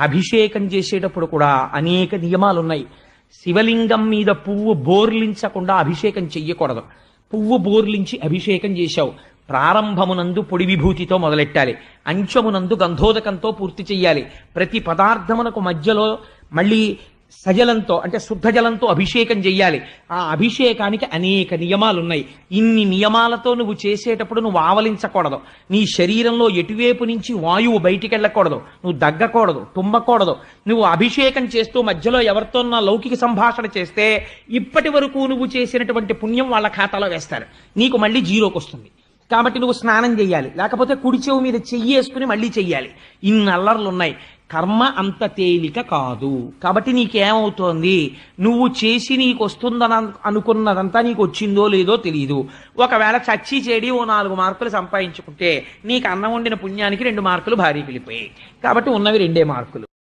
అభిషేకం చేసేటప్పుడు కూడా అనేక నియమాలు ఉన్నాయి శివలింగం మీద పువ్వు బోర్లించకుండా అభిషేకం చెయ్యకూడదు. పువ్వు బోర్లించి అభిషేకం చేశావు. ప్రారంభమునందు పొడి విభూతితో మొదలెట్టాలి. అంచమునందు గంధోదకంతో పూర్తి చెయ్యాలి. ప్రతి పదార్థమునకు మధ్యలో మళ్ళీ సజలంతో అంటే శుద్ధ జలంతో అభిషేకం చెయ్యాలి. ఆ అభిషేకానికి అనేక నియమాలు ఉన్నాయి ఇన్ని నియమాలతో నువ్వు చేసేటప్పుడు నువ్వు ఆవలించకూడదు. నీ శరీరంలో ఎటువైపు నుంచి వాయువు బయటికి వెళ్ళకూడదు నువ్వు దగ్గకూడదు తుమ్మకూడదు. నువ్వు అభిషేకం చేస్తూ మధ్యలో ఎవరితో నా లౌకిక సంభాషణ చేస్తే ఇప్పటి వరకు నువ్వు చేసినటువంటి పుణ్యం వాళ్ళ ఖాతాలో వేస్తారు. నీకు మళ్ళీ జీరోకి వస్తుంది. కాబట్టి నువ్వు స్నానం చేయాలి లేకపోతే కుడి చెవు మీద చెయ్యి వేసుకుని మళ్ళీ చెయ్యాలి. ఇన్ని అల్లర్లు ఉన్నాయి కర్మ అంత తేలిక కాదు. కాబట్టి నీకేమవుతోంది? నువ్వు చేసి నీకు వస్తుందని అనుకున్నదంతా నీకు వచ్చిందో లేదో తెలియదు ఒకవేళ చచ్చి చెడి ఓ నాలుగు మార్కులు సంపాదించుకుంటే నీకు అన్నం వండిన పుణ్యానికి రెండు మార్కులు భారీ వెళ్ళిపోయాయి కాబట్టి ఉన్నవి రెండే మార్కులు.